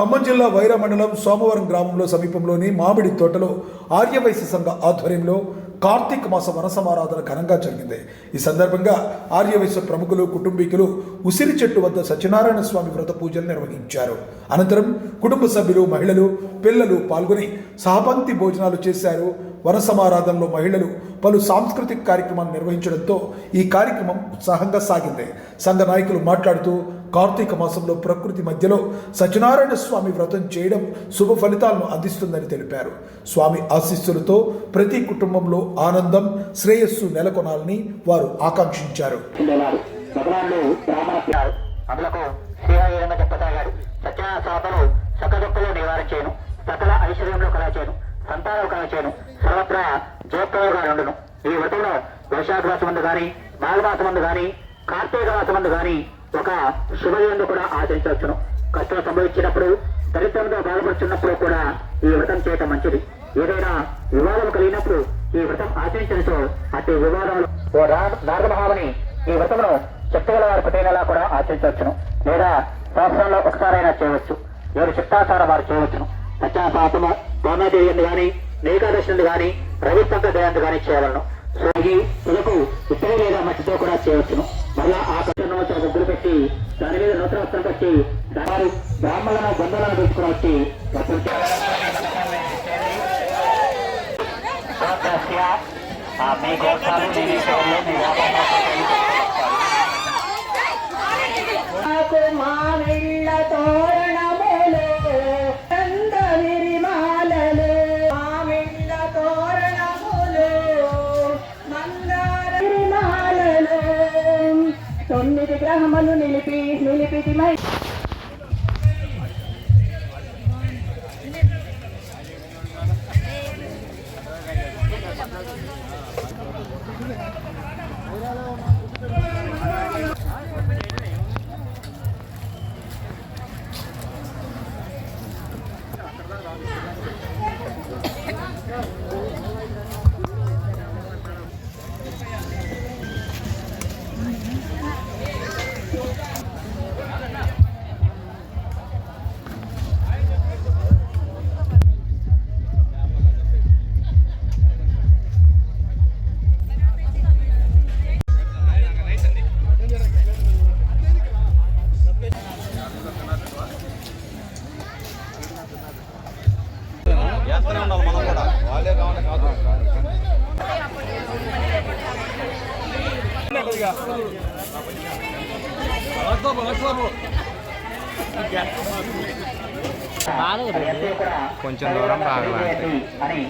ఖమ్మం జిల్లా వైరా మండలం సోమవరం గ్రామంలో సమీపంలోని మామిడి తోటలో ఆర్యవైశ్య సంఘ ఆధ్వర్యంలో కార్తీక మాస వనసమారాధన ఘనంగా జరిగింది. ఈ సందర్భంగా ఆర్యవైశ్య ప్రముఖులు కుటుంబీకులు ఉసిరి చెట్టు వద్ద సత్యనారాయణ స్వామి వ్రత పూజలు నిర్వహించారు. అనంతరం కుటుంబ సభ్యులు మహిళలు పిల్లలు పాల్గొని సహపంక్తి భోజనాలు చేశారు. వనసమారాధనలో మహిళలు పలు సాంస్కృతిక కార్యక్రమాలు నిర్వహించడంతో ఈ కార్యక్రమం ఉత్సాహంగా సాగింది. సంఘ నాయకులు మాట్లాడుతూ కార్తీక మాసంలో ప్రకృతి మధ్యలో సత్యనారాయణ స్వామి వ్రతం చేయడం శుభ ఫలితాలను అందిస్తుందని తెలిపారు. స్వామి ఆశీస్సులతో ప్రతి కుటుంబంలో ఆనందం శ్రేయస్సు నెలకొనాలని వారు ఆకాంక్షించారు. ఉండేవారు భగవాన్లు బ్రాహ్మణ అందులకు శ్రీహరిరంగ చెప్పసాగాడు సత్యనారాయణ సాధను సకదుక్కలు నివారించేను సకల ఐశ్వర్యంలో కలచేను సంతానం కలచేను సర్వత్రా జయప్రయోగాలుండును ఈ వ్రతంలో వైశాఖ మాసమందు గాని మాఘమాసమందు కానీ కార్తీక మాసమందు కానీ ఒక శుభయందు కూడా ఆచరించవచ్చును. కష్టం సంభవించినప్పుడు దరిద్రంతో బాధపడుతున్నప్పుడు కూడా ఈ వ్రతం చేయటం మంచిది. ఏదైనా వివాదం కలిగినప్పుడు ఈ వ్రతం ఆచరించడంతో అతి వివాదములు. ఓ నారదమహాముని ఈ వ్రతమును చెప్పగల వారు ప్రతి నెలా కూడా ఆచరించవచ్చును. లేదా సంవత్సరంలో ఒకసారైనా చేయవచ్చు. ఎవరు చిత్తాసారం వారు చేయవచ్చును. సత్యాసాతము పౌర్ణదేవి గాని ఏకాదశి గాని రవిపంక దయాంతి గాని చేయవలను. సో ఇది తులకు ఇతర లేదా మట్టితో కూడా చేయవచ్చును. మళ్ళా ఆ కట్ట నూతన ముగ్గులు పెట్టి దాని మీద నూతన వస్త్రం పెట్టి దాని బ్రాహ్మణులను బంధువులను పెట్టుకుని వచ్చి మీ గోత్రాలు మీ విషయంలో మీ నాకు తొమ్మిది గ్రహములు నిలిపి నిలిపితి మై చేస్తూనే ఉండాలి మనం కూడా. వాళ్ళే కావాలి కాదు. కొంచెం దూరం బాగా అని